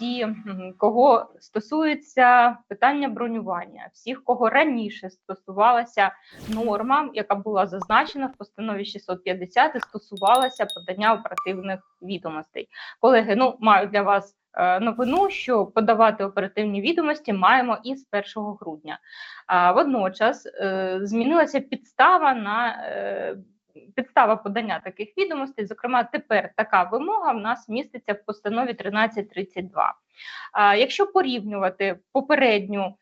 всі, кого стосується питання бронювання, всіх, кого раніше стосувалася норма, яка була зазначена в постанові 650 і стосувалася подання оперативних відомостей. Колеги, ну маю для вас е, новину, що подавати оперативні відомості маємо із 1 грудня. А водночас е, змінилася підстава на е, підстава подання таких відомостей. Зокрема, тепер така вимога в нас міститься в постанові 1332. А якщо порівнювати попередню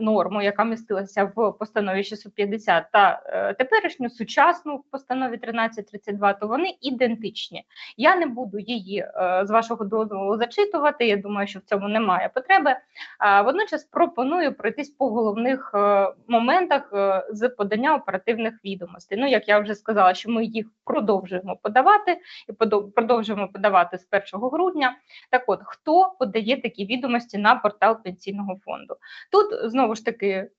норму, яка містилася в постанові 650, та е, теперішню сучасну в постанові 1332, то вони ідентичні. Я не буду її е, з вашого дозволу зачитувати. Я думаю, що в цьому немає потреби. Водночас пропоную пройтись по головних е, моментах е, з подання оперативних відомостей. Ну, як я вже сказала, що ми їх продовжуємо подавати і продовжуємо подавати з 1 грудня. Так от, хто подає такі відомості на портал пенсійного фонду? Тут знову ж таки.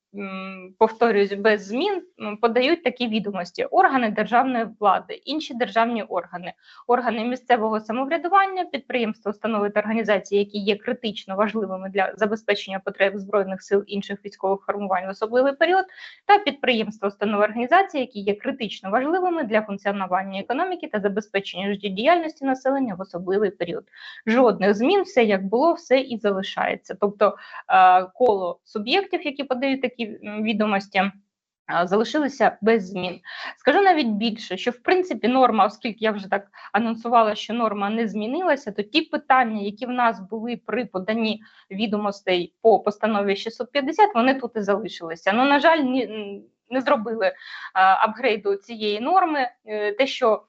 Повторюсь, без змін подають такі відомості: органи державної влади, інші державні органи, органи місцевого самоврядування, підприємства, установи та організації, які є критично важливими для забезпечення потреб збройних сил інших військових формувань в особливий період, та підприємства, установи організації, які є критично важливими для функціонування економіки та забезпечення життєдіяльності населення в особливий період. Жодних змін, все як було, все і залишається. Тобто е, коло суб'єктів, які подають такі м, відомості. е, Залишилися без змін. Скажу навіть більше, що в принципі норма, оскільки я вже так анонсувала, що норма не змінилася, то ті питання, які в нас були при поданні відомостей по постанові 650, вони тут і залишилися. Ну, на жаль, не зробили е, апгрейду цієї норми. Е, Те, що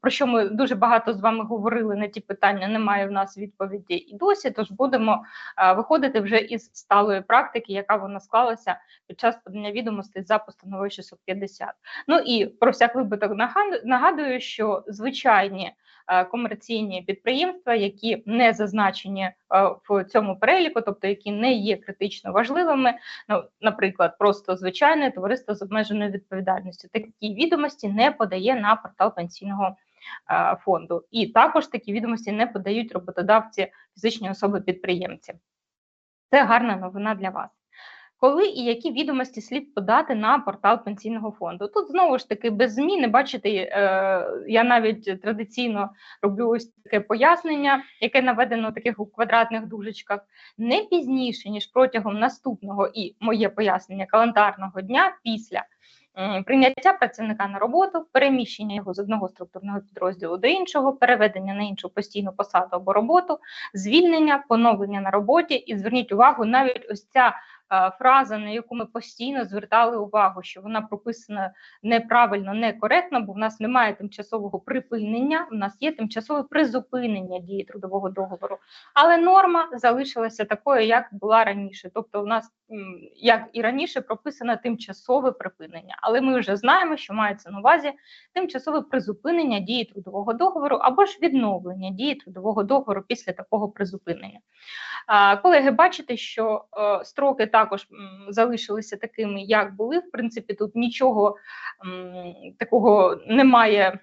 про що ми дуже багато з вами говорили на ті питання, немає в нас відповіді і досі. Тож будемо е, виходити вже із сталої практики, яка вона склалася під час подання відомостей за постановою 650. Ну і про всяк випадок нагаду- нагадую, що звичайні е, комерційні підприємства, які не зазначені е, в цьому переліку, тобто які не є критично важливими, ну, наприклад, просто звичайне товариство з обмеженою відповідальністю, такі відомості не подає на портал пенсійного е, фонду. І також такі відомості не подають роботодавці фізичні особи-підприємці. Це гарна новина для вас. Коли і які відомості слід подати на портал пенсійного фонду? Тут знову ж таки без зміни. Бачите, е, я навіть традиційно роблю ось таке пояснення, яке наведено таких у квадратних дужечках, не пізніше ніж протягом наступного і моє пояснення календарного дня після прийняття працівника на роботу, переміщення його з одного структурного підрозділу до іншого, переведення на іншу постійну посаду або роботу, звільнення, поновлення на роботі. І зверніть увагу, навіть ось ця е, фраза, на яку ми постійно звертали увагу, що вона прописана неправильно, некоректно, бо в нас немає тимчасового припинення, в нас є тимчасове призупинення дії трудового договору. Але норма залишилася такою, як була раніше. Тобто, у нас, як і раніше, прописано тимчасове припинення. Але ми вже знаємо, що мається на увазі тимчасове призупинення дії трудового договору або ж відновлення дії трудового договору після такого призупинення. Колеги, бачите, що е, строки також залишилися такими, як були. В принципі, тут нічого такого немає.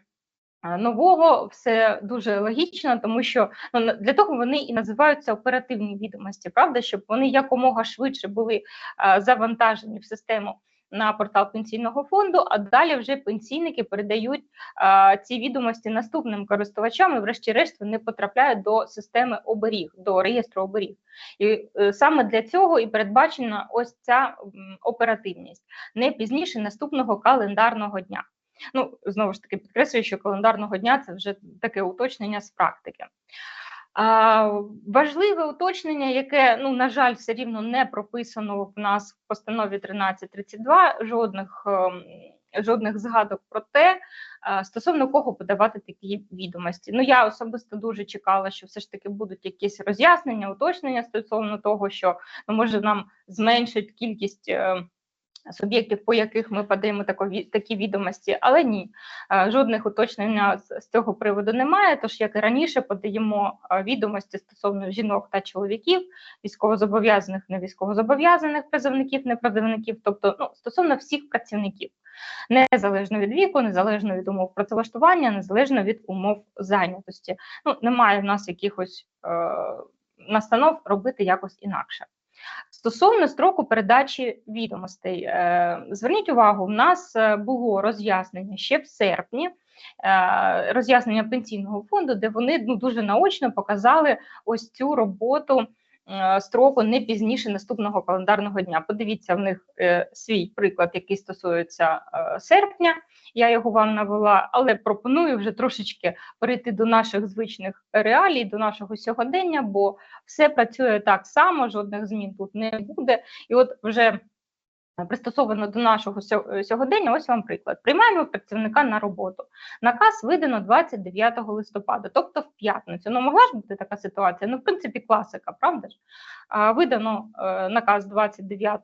Нового все дуже логічно, тому що ну для того вони і називаються оперативні відомості, правда, щоб вони якомога швидше були а, завантажені в систему на портал пенсійного фонду, а далі вже пенсійники передають е, ці відомості наступним користувачам, і врешті-решт вони потрапляють до системи оберіг, до реєстру оберіг. І е, саме для цього і передбачена ось ця м, оперативність не пізніше наступного календарного дня. Ну, знову ж таки, підкреслюю, що календарного дня це вже таке уточнення з практики. Важливе уточнення, яке, ну, на жаль, все рівно не прописано в нас в постанові 1332, жодних, ем, жодних згадок про те, стосовно кого подавати такі відомості. Ну, я особисто дуже чекала, що все ж таки будуть якісь роз'яснення, уточнення стосовно того, що ну, може нам зменшить кількість. Суб'єктів, по яких ми подаємо такі відомості, але ні, е, жодних уточнень з, цього приводу немає. Тож, як і раніше, подаємо е, відомості стосовно жінок та чоловіків, військовозобов'язаних, не військовозобов'язаних призовників, не призовників, тобто ну, стосовно всіх працівників, незалежно від віку, незалежно від умов працевлаштування, незалежно від умов зайнятості. Ну, немає в нас якихось. Е, настанов робити якось інакше. Стосовно строку передачі відомостей, е, зверніть увагу, в нас е, було роз'яснення ще в серпні. е, Роз'яснення пенсійного фонду, де вони ну дуже наочно показали ось цю роботу строку не пізніше наступного календарного дня. Подивіться в них е, свій приклад, який стосується е, серпня. Я його вам навела, але пропоную вже трошечки перейти до наших звичних реалій, до нашого сьогодення, бо все працює так само, жодних змін тут не буде. І от вже пристосовано до нашого е, сьогодення, ось вам приклад. Приймаємо працівника на роботу. Наказ видано 29 листопада, тобто в п'ятницю. Ну, могла ж бути така ситуація? Ну, в принципі, класика, правда ж? Видано е, наказ 29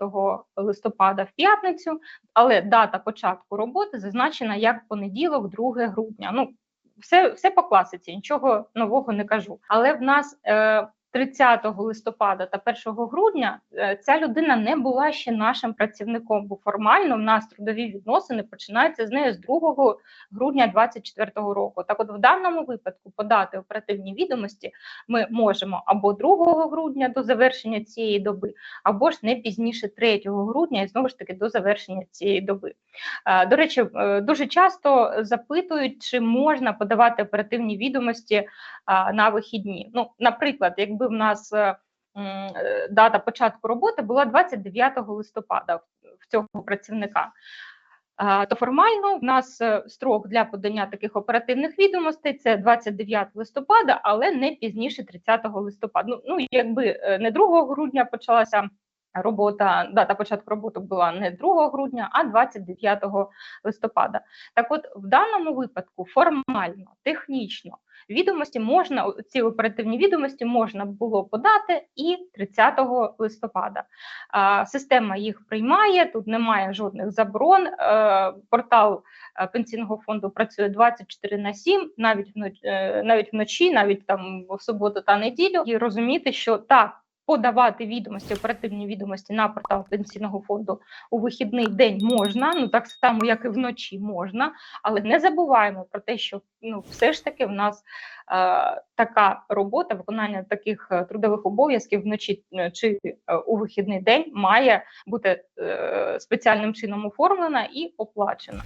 листопада в п'ятницю, але дата початку роботи зазначена як понеділок, 2 грудня. Ну, все, все по класиці, нічого нового не кажу. Але в нас е, 30 листопада та 1 грудня е, ця людина не була ще нашим працівником, бо формально в нас трудові відносини починаються з нею з 2 грудня 2024 року. Так, от в даному випадку подати оперативні відомості ми можемо або 2 грудня до завершення цієї доби, або ж не пізніше 3 грудня, і знову ж таки до завершення цієї доби. Е, До речі, е, дуже часто запитують, чи можна подавати оперативні відомості на вихідні. Ну, наприклад, якби в нас е, е, дата початку роботи була 29 листопада в- цього працівника. То формально в нас е, строк для подання таких оперативних відомостей це 29 листопада, але не пізніше 30 листопада. Ну, ну якби не 2 грудня почалася робота, дата початку роботи була не 2 грудня, а 29 листопада. Так от, в даному випадку формально, технічно відомості можна, ці оперативні відомості можна було подати і 30 листопада. Система їх приймає, тут немає жодних заборон. Е, Портал е, пенсійного фонду працює 24 на 7, навіть вночі, навіть вночі, навіть там в суботу та неділю. І розуміти, що так. Подавати відомості, оперативні відомості на портал пенсійного фонду у вихідний день можна, ну так само, як і вночі можна, але не забуваємо про те, що ну все ж таки в нас е, така робота, виконання таких е, трудових обов'язків вночі е, чи е, у вихідний день має бути е, спеціальним чином оформлена і оплачена.